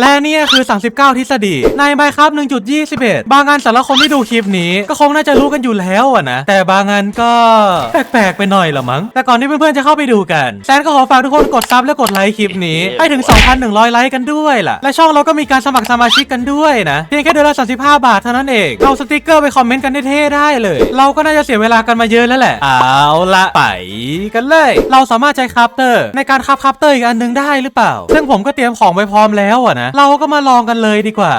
และนี่คือ 39 ทฤษฎี ในใบครับ1.21 บางงานสารคมที่ดูคลิปนี้ ก็คงน่าจะรู้กันอยู่แล้วอะนะ แต่บางงานก็แปลกๆไปหน่อยละมั้ง แต่ก่อนที่เพื่อนๆจะเข้าไปดูกันแซนก็ขอฝากทุกคนกดซับและกดไลค์คลิปนี้ ให้ถึง 2,100 ไลค์กันด้วยล่ะ และช่องเราก็มีการสมัครสมาชิกกันด้วยนะ เพียงแค่เดือนละ 35 บาทเท่านั้นเองเอาสติกเกอร์ไปคอมเมนต์กันเท่ๆได้เลย เราก็น่าจะเสียเวลากันมาเยอะแล้วแหละ เอาละไปกันเลย เราสามารถใช้คราฟเตอร์ในการคราฟคราฟเตอร์อีกอันหนึงได้หรือเปล่า ซึ่งผมก็เตรียมของไว้พร้อมแล้วอะนะเราก็มาลองกันเลยดีกว่า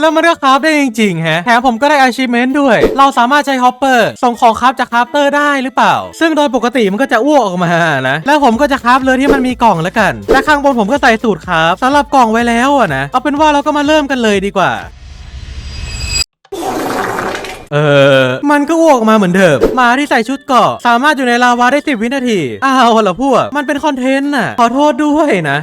แล้วมันก็คราฟได้จริงๆฮะแถมผมก็ได้ achievement ด้วย เราสามารถใช้ฮอปเปอร์ส่งของคราฟจากคราฟเตอร์ได้หรือเปล่า ซึ่งโดยปกติมันก็จะอ้วกออกมานะ แล้วผมก็จะคราฟเลยที่มันมีกล่องแล้วกัน และข้างบนผมก็ใส่สูตรคราฟสำหรับกล่องไว้แล้วอะนะ เอาเป็นว่าเราก็มาเริ่มกันเลยดีกว่าเออ มันก็อ้วกออกมาเหมือนเดิม มาที่ใส่ชุดเกาะ สามารถอยู่ในลาวาได้ 10 วินาที อ้าวเหรอพวก มันเป็นคอนเทนต์น่ะ ขอโทษด้วยนะ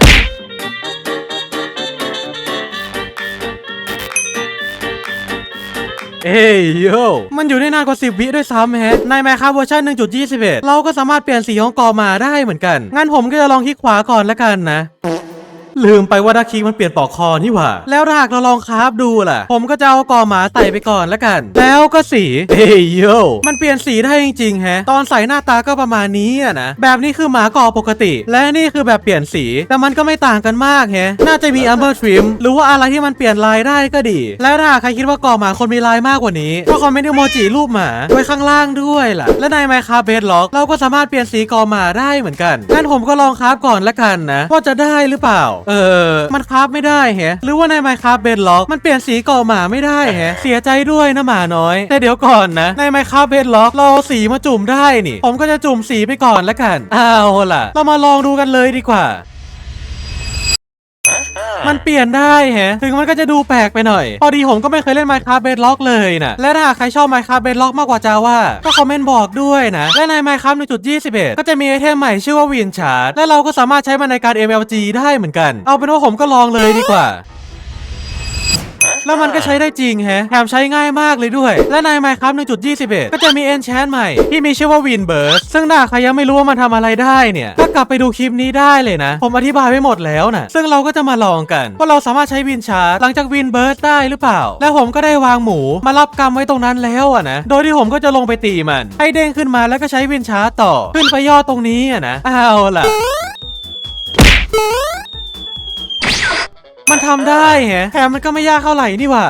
เอ้ยโยมันอยู่ได้นานกว่า 10 วิด้วยซ้ำแฮะ ในแมคคาเวอร์ชัน1.21 เราก็สามารถเปลี่ยนสีของกอมาได้เหมือนกัน งั้นผมก็จะลองคลิกขวาก่อนละกันนะ ลืมไปว่าดักคิกมันเปลี่ยนปลอกคอนี่หว่า แล้วถ้าหากเราลองคราฟดูล่ะ ผมก็จะเอากอหมาใส่ไปก่อนละกัน แล้วก็สีเฮ้ยโยมันเปลี่ยนสีได้จริงๆแฮะ ตอนใส่หน้าตาก็ประมาณนี้อะนะ แบบนี้คือหมากอปกติ และนี่คือแบบเปลี่ยนสี แต่มันก็ไม่ต่างกันมากแฮะ น่าจะมีอัมเบอร์ทริมหรือว่าอะไรที่มันเปลี่ยนลายได้ก็ดี และถ้าหากใครคิดว่ากอหมาคนมีลายมากกว่านี้ก็คอมเมนต์อีโมจิรูปหมาไว้ข้างล่างด้วยล่ะ และใน Minecraft Bedrock เราก็สามารถเปลี่ยนสีกอหมาได้เหมือนกันงั้นผมก็ลองคราฟก่อนละกันนะว่าจะได้หรือเปล่าเออ มันคราฟไม่ได้แฮะ หรือว่าใน Minecraft Bedrock มันเปลี่ยนสีกอหมาไม่ได้แฮะ เสียใจด้วยนะหมาน้อย แต่เดี๋ยวก่อนนะ ใน Minecraft Bedrock เราเอาสีมาจุ่มได้นี่ ผมก็จะจุ่มสีไปก่อนละกัน เอาล่ะ เรามาลองดูกันเลยดีกว่า มันเปลี่ยนได้แฮะ ถึงมันก็จะดูแปลกไปหน่อย พอดีผมก็ไม่เคยเล่น Minecraft Bedrock เลยนะและถ้าใครชอบ Minecraft Bedrock มากกว่าจาว่าก็คอมเมนต์บอกด้วยนะ และใน Minecraft 1.21 ก็จะมีไอเทมใหม่ชื่อว่าวินชาร์ดและเราก็สามารถใช้มันในการ MLG ได้เหมือนกัน เอาเป็นว่าผมก็ลองเลยดีกว่า แล้วมันก็ใช้ได้จริงแฮะแถมใช้ง่ายมากเลยด้วย และใน Minecraft 1.21 ก็จะมี Enchant ใหม่ ที่มีชื่อว่า Wind Burst ซึ่งถ้าใครยังไม่รู้ว่ามันทำอะไรได้เนี่ยก็กลับไปดูคลิปนี้ได้เลยนะ ผมอธิบายไว้หมดแล้วนะซึ่งเราก็จะมาลองกันว่าเราสามารถใช้ Wind Shard หลังจาก Wind Burst ได้หรือเปล่า และผมก็ได้วางหมูมารับกรรมไว้ตรงนั้นแล้วอะนะโดยที่ผมก็จะลงไปตีมัน ให้เด้งขึ้นมาแล้วก็ใช้ Wind Shard ต่อ ขึ้นไปยอดตรงนี้อะนะเอาล่ะ ทำได้แฮะแถมมันก็ไม่ยากเท่าไหร่นี่หว่า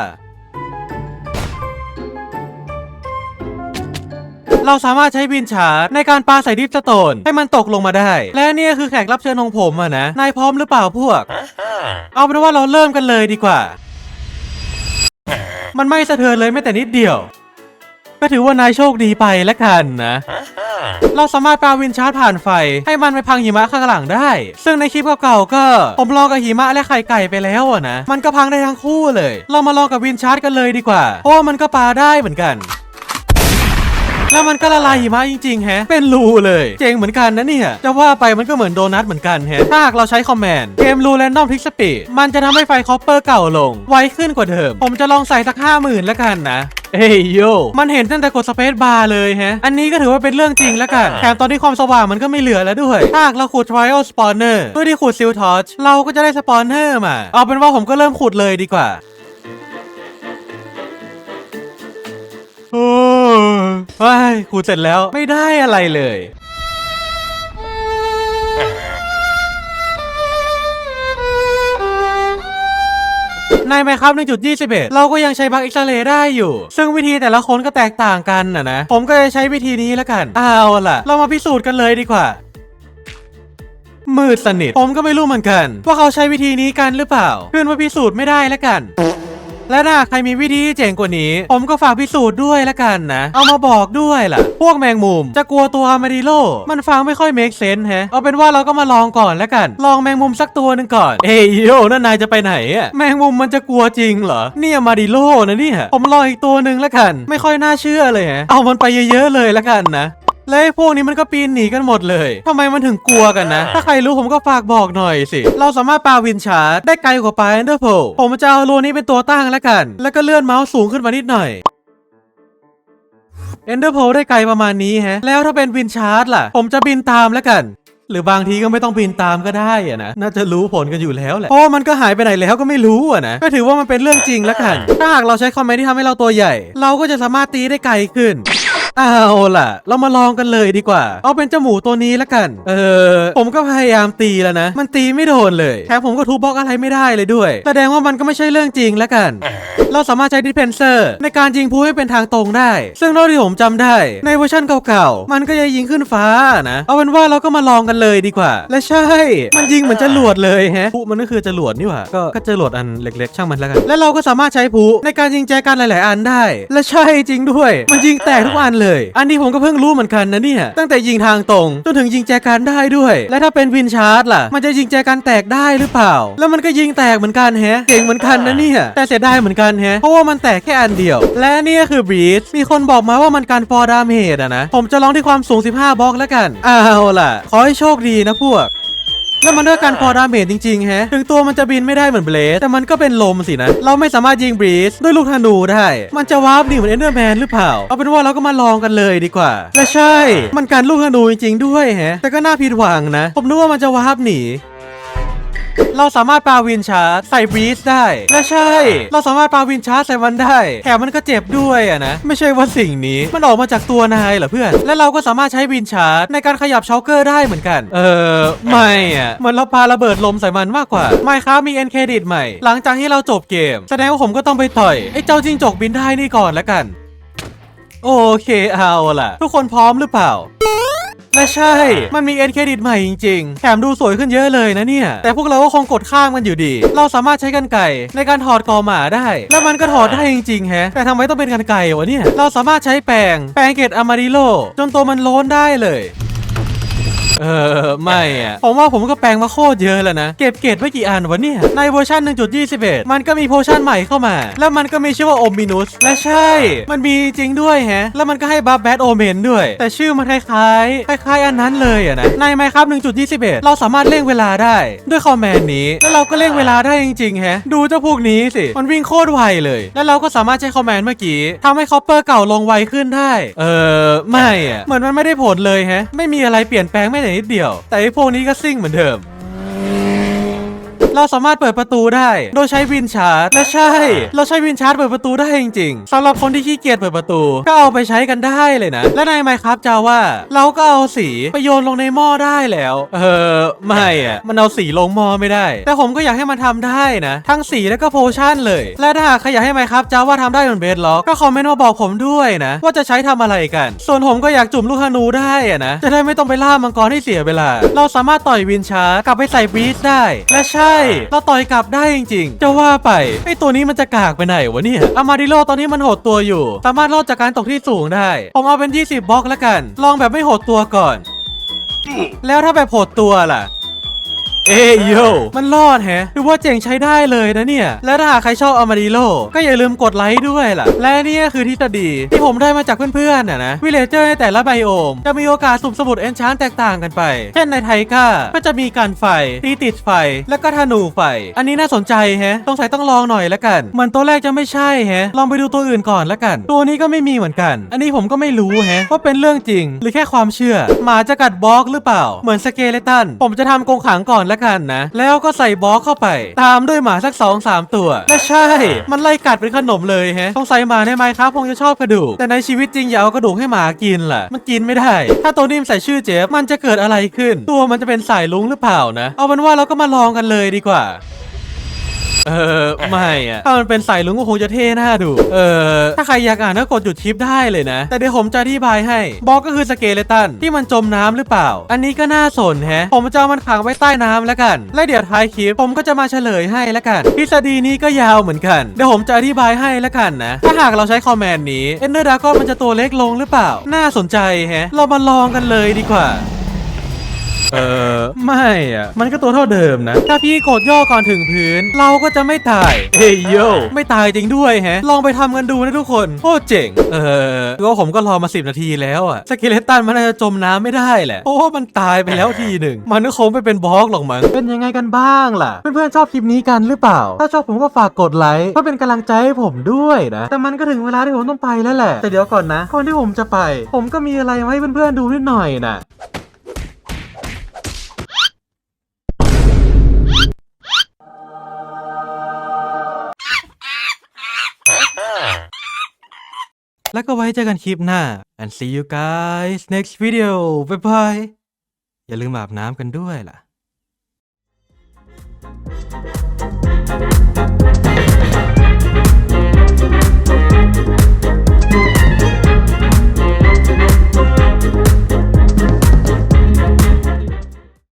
เราสามารถใช้บินชาร์จในการปาใส่ดิฟสโตนให้มันตกลงมาได้ และนี่คือแขกรับเชิญของผมอะนะ นายพร้อมหรือเปล่าพวก เอาเป็นว่าเราเริ่มกันเลยดีกว่า มันไม่สะเทือนเลยแม้แต่นิดเดียว ก็ถือว่านายโชคดีไปแล้วกันนะ เราสามารถปาวินชาร์จผ่านไฟ ให้มันไปพังหิมะข้างหลังได้ ซึ่งในคลิปเก่าๆก็ ผมลองกับหิมะและไข่ไก่ไปแล้วอะนะ มันก็พังได้ทั้งคู่เลย เรามาลองกับวินชาร์จกันเลยดีกว่า เพราะว่ามันก็ปาได้เหมือนกัน แล้วมันก็ละลายหิมะจริงๆแฮะ เป็นรูเลย เจ๋งเหมือนกันนะเนี่ย จะว่าไปมันก็เหมือนโดนัทเหมือนกันแฮะ ถ้าหากเราใช้คอมแมนด์เกมรูแรนดอมทิกสปีดมันจะทำให้ไฟคอปเปอร์เก่าลง ไวขึ้นกว่าเดิม ผมจะลองใส่สักห้าหมื่นแล้วกันนะเฮ้ยโย มันเห็นตั้งแต่กดสเปซบาร์เลยแฮะ อันนี้ก็ถือว่าเป็นเรื่องจริงแล้วกัน แถมตอนนี้ความสว่างมันก็ไม่เหลือแล้วด้วย ถ้าหากเราขุด Trial Spawner ด้วยที่ขุด Seal Torch เราก็จะได้สปอนเนอร์มา เอาเป็นว่าผมก็เริ่มขุดเลยดีกว่า โอ้ยขุดเสร็จแล้วไม่ได้อะไรเลยในไหมครับ1.21 เราก็ยังใช้บัคเอ็กซเรย์ได้อยู่ ซึ่งวิธีแต่ละคนก็แตกต่างกันนะนะ ผมก็จะใช้วิธีนี้แล้วกัน เอาล่ะ เรามาพิสูจน์กันเลยดีกว่า มืดสนิท ผมก็ไม่รู้เหมือนกัน ว่าเขาใช้วิธีนี้กันหรือเปล่า เพื่อนว่าพิสูจน์ไม่ได้แล้วกัน และถ้าใครมีวิธีที่เจ๋งกว่านี้ ผมก็ฝากพิสูจน์ด้วยละกันนะ เอามาบอกด้วยล่ะ พวกแมงมุม จะกลัวตัวอาร์มาดิโล มันฟังไม่ค่อยเมคเซนส์แฮะ เอาเป็นว่าเราก็มาลองก่อนละกัน ลองแมงมุมสักตัวหนึ่งก่อน เอ้ยโยนั่นนายจะไปไหนอะแมงมุมมันจะกลัวจริงเหรอเนี่ยมาดิโลนะเนี่ย ผมลองอีกตัวหนึ่งละกัน ไม่ค่อยน่าเชื่อเลยฮะ เอามันไปเยอะๆเลยละกันนะ และไอ้พวกนี้มันก็ปีนหนีกันหมดเลยทำไมมันถึงกลัวกันนะ ถ้าใครรู้ผมก็ฝากบอกหน่อยสิ เราสามารถปาวินชาร์จได้ไกลกว่าปาเอนเดอร์โพผมจะเอารูนี้เป็นตัวตั้งแล้วกัน แล้วก็เลื่อนเมาส์สูงขึ้นมานิดหน่อยเอนเดอร์โพได้ไกลประมาณนี้แฮะ แล้วถ้าเป็นวินชาร์จล่ะ ผมจะบินตามแล้วกัน หรือบางทีก็ไม่ต้องบินตามก็ได้อะนะ น่าจะรู้ผลกันอยู่แล้วแหละ เพราะว่ามันก็หายไปไหนแล้วก็ไม่รู้อะนะ ก็ถือว่ามันเป็นเรื่องจริงแล้วกัน ถ้าหากเราใช้คอมเมนต์ที่ทำให้เราตัวใหญ่ เราก็จะสามารถตีได้ไกลขึ้น เอาล่ะ เรามาลองกันเลยดีกว่า เอาเป็นเจ้าหมูตัวนี้ละกัน เออ ผมก็พยายามตีแล้วนะ มันตีไม่โดนเลย แถมผมก็ทุบบล็อกอะไรไม่ได้เลยด้วย แสดงว่ามันก็ไม่ใช่เรื่องจริงละกัน เราสามารถใช้ดิเพนเซอร์ในการยิงพูให้เป็นทางตรงได้ ซึ่งเท่าที่ผมจำได้ ในเวอร์ชันเก่าๆ มันก็จะยิงขึ้นฟ้านะ เอาเป็นว่าเราก็มาลองกันเลยดีกว่า และใช่ มันยิงเหมือนจรวดเลยแฮะพูมันก็คือจรวดนี่หว่า ก็ก็จรวดอันเล็กๆ ช่างมันแล้วกัน และเราก็สามารถใช้พูในการยิงแจกันหลาย ๆ อันได้ และใช่จริงด้วย มันยิงแตกทุกอันเลยอันนี้ผมก็เพิ่งรู้เหมือนกันนะเนี่ย ตั้งแต่ยิงทางตรงจนถึงยิงแจกันได้ด้วย และถ้าเป็นวินชาร์จล่ะ มันจะยิงแจกันแตกได้หรือเปล่า แล้วมันก็ยิงแตกเหมือนกันแฮะเก่งเหมือนกันนะเนี่ย แต่เสียดายเหมือนกันแฮะเพราะว่ามันแตกแค่อันเดียว และนี่ก็คือบรีดมีคนบอกมาว่ามันการฟอร์ดาเมจอะนะ ผมจะลองที่ความสูง 15บล็อกแล้วกัน เอาล่ะ ขอให้โชคดีนะพวก แล้วมันด้วยการพอดาเมจจริงๆแฮะ ถึงตัวมันจะบินไม่ได้เหมือนเบลสแต่มันก็เป็นลมสินะ เราไม่สามารถยิงบรีสด้วยลูกธนูได้ มันจะวาร์ปหนีเหมือนเอนเดอร์แมนหรือเปล่า เอาเป็นว่าเราก็มาลองกันเลยดีกว่า และใช่ มันการลูกธนูจริงๆด้วยแฮะ แต่ก็น่าผิดหวังนะ ผมนึกว่ามันจะวาร์ปหนี เราสามารถปาวินชาร์จใส่บรีสได้ และใช่ เราสามารถปาวินชาร์จใส่มันได้ แถมมันก็เจ็บด้วยอะนะ ไม่ใช่ว่าสิ่งนี้ มันออกมาจากตัวนายเหรอเพื่อน และเราก็สามารถใช้วินชาร์จในการขยับเช็อคเกอร์ได้เหมือนกัน เออ ไม่อะเหมือนเราปาระเบิดลมใส่มันมากกว่า ไม่ครับมีเอ็นเครดิตใหม่ หลังจากที่เราจบเกม แสดงว่าผมก็ต้องไปต่อยไอ้เจ้าจิงจกบินได้นี่ก่อนแล้วกัน โอเคเอาล่ะ ทุกคนพร้อมหรือเปล่า และใช่ มันมีเอ็นเครดิตใหม่จริงๆ แถมดูสวยขึ้นเยอะเลยนะเนี่ย แต่พวกเราก็คงกดข้ามมันอยู่ดี เราสามารถใช้กันไก่ในการถอดกอหมาได้ แล้วมันก็ถอดได้จริงๆแฮะ แต่ทำไมต้องเป็นกันไก่วะเนี่ย เราสามารถใช้แปรงแปรงเกตอามาริโลจนตัวมันโล้นได้เลย เออ ไม่อะผมว่าผมก็แปลงมาโคตรเยอะแล้วนะ เก็บเกรดไว้กี่อันวะเนี่ย ในเวอร์ชัน1.21 มันก็มีโพชั่นใหม่เข้ามา แล้วมันก็มีชื่อว่าโอมินุส และใช่ มันมีจริงด้วยแฮะ แล้วมันก็ให้บัฟแบทโอเมนด้วย แต่ชื่อมันคล้ายๆ คล้ายๆ อันนั้นเลยอะนะ ในไมครับ1.21 เราสามารถเร่งเวลาได้ด้วยคอมแมนด์นี้ แล้วเราก็เร่งเวลาได้จริงๆแฮะ ดูเจ้าพวกนี้สิ มันวิ่งโคตรไวเลย แล้วเราก็สามารถใช้คอมแมนด์เมื่อกี้ทำให้คอปเปอร์เก่าลงไวขึ้นได้ เออ ไม่อะเหมือนมันไม่ได้ผลเลยแฮะ ไม่มีอะไรเปลี่ยนแปลงไม่แต่นิดเดียว แต่ไอ้พวกนี้ก็ซิ่งเหมือนเดิม เราสามารถเปิดประตูได้ โดยใช้วินชาร์จและใช่ เราใช้วินชาร์จเปิดประตูได้จริงๆสำหรับคนที่ขี้เกียจเปิดประตู ก็เอาไปใช้กันได้เลยนะ และใน Minecraft Java เราก็เอาสีไปโยนลงในหม้อได้แล้ว เออไม่อะมันเอาสีลงหม้อไม่ได้ แต่ผมก็อยากให้มันทำได้นะ ทั้งสีแล้วก็โพชั่นเลย และถ้าใครอยากให้ Minecraft Java ทำได้บนเบสล็อกก็คอมเมนต์มาบอกผมด้วยนะ ว่าจะใช้ทำอะไรกัน ส่วนผมก็อยากจุ่มลูกธนูได้อะนะจะได้ไม่ต้องไปล่ามังกรให้เสียเวลา เราสามารถต่อยวินชาร์จกลับไปใส่บีสได้ และใช่เราต่อยกลับได้จริงๆ จะว่าไปไอตัวนี้มันจะกากไปไหนวะเนี่ยอามาดิโลตอนนี้มันโหดตัวอยู่ สามารถรอดจากการตกที่สูงได้ ผมเอาเป็น 20บล็อกแล้วกัน ลองแบบไม่โหดตัวก่อน แล้วถ้าแบบโหดตัวล่ะ เอ้ยโย มันรอดแฮะดูว่าเจ๋งใช้ได้เลยนะเนี่ย และถ้าหากใครชอบอามาดิโล ก็อย่าลืมกดไลค์ด้วยล่ะ และนี่ก็คือทฤษฎีที่ผมได้มาจากเพื่อนๆน่ะนะ วิเลเจอร์ในแต่ละไบโอม จะมีโอกาสสุ่มสมุดเอนชานแตกต่างกันไป เช่นในไทก้า ก็จะมีการไฟ ตีติดไฟ แล้วก็ธนูไฟ อันนี้น่าสนใจแฮะต้องใส่ต้องลองหน่อยละกัน เหมือนตัวแรกจะไม่ใช่แฮะ ลองไปดูตัวอื่นก่อนละกัน ตัวนี้ก็ไม่มีเหมือนกัน อันนี้ผมก็ไม่รู้แฮะว่าเป็นเรื่องจริง หรือแค่ความเชื่อ หมาจะกัดบล็อกหรือเปล่า เหมือนสเกเลตัน ผมจะทำกรงขังก่อนละกันนะ แล้วก็ใส่บล็อกเข้าไป ตามด้วยหมาสักสองสามตัวและใช่ มันไล่กัดเป็นขนมเลยแฮะต้องใส่หมาในไมครับคงจะชอบกระดูก แต่ในชีวิตจริงอย่าเอากระดูกให้หมากินล่ะ มันกินไม่ได้ ถ้าตัวนิ่มใส่ชื่อเจฟมันจะเกิดอะไรขึ้น ตัวมันจะเป็นสายลุงหรือเปล่านะ เอาเป็นว่าเราก็มาลองกันเลยดีกว่า เออไม่อะถ้ามันเป็นสายลุงก็คงจะเท่หน้าดู เออถ้าใครอยากอ่านก็กดหยุดคลิปได้เลยนะ แต่เดี๋ยวผมจะอธิบายให้บล็อกก็คือสเกเลตันที่มันจมน้ำหรือเปล่า อันนี้ก็น่าสนแฮะ ผมจะเอามันขังไว้ใต้น้ำแล้วกัน และเดี๋ยวท้ายคลิปผมก็จะมาเฉลยให้แล้วกันทฤษฎีนี้ก็ยาวเหมือนกันเดี๋ยวผมจะอธิบายให้แล้วกันนะ ถ้าหากเราใช้คอมแมนด์นี้เอนเดอร์ดากอนมันจะตัวเล็กลงหรือเปล่า น่าสนใจแฮะ เรามาลองกันเลยดีกว่า เออไม่อะมันก็ตัวเท่าเดิมนะ ถ้าพี่กดย่อก่อนถึงพื้น เราก็จะไม่ตาย เฮ้ยโยไม่ตายจริงด้วยแฮะ ลองไปทำกันดูนะทุกคนโคตรเจ๋ง เออก็ผมก็รอมา 10 นาทีแล้วอะสเกเลตันมันน่าจะจมน้ำไม่ได้แหละเพราะว่ามันตายไปแล้วทีหนึ่ง มันก็คงไม่เป็นบล็อกหรอกมั้งเป็นยังไงกันบ้างล่ะ เพื่อนๆชอบคลิปนี้กันหรือเปล่า ถ้าชอบผมก็ฝากกดไลค์เพื่อเป็นกำลังใจให้ผมด้วยนะ แต่มันก็ถึงเวลาที่ผมต้องไปแล้วแหละ แต่เดี๋ยวก่อนนะก่อนที่ผมจะไป ผมก็มีอะไรมาให้เพื่อนๆดูนิดหน่อยนะ แล้วก็ไว้เจอกันคลิปหน้า and see you guys next video bye bye อย่าลืมอาบน้ำกันด้วยล่ะ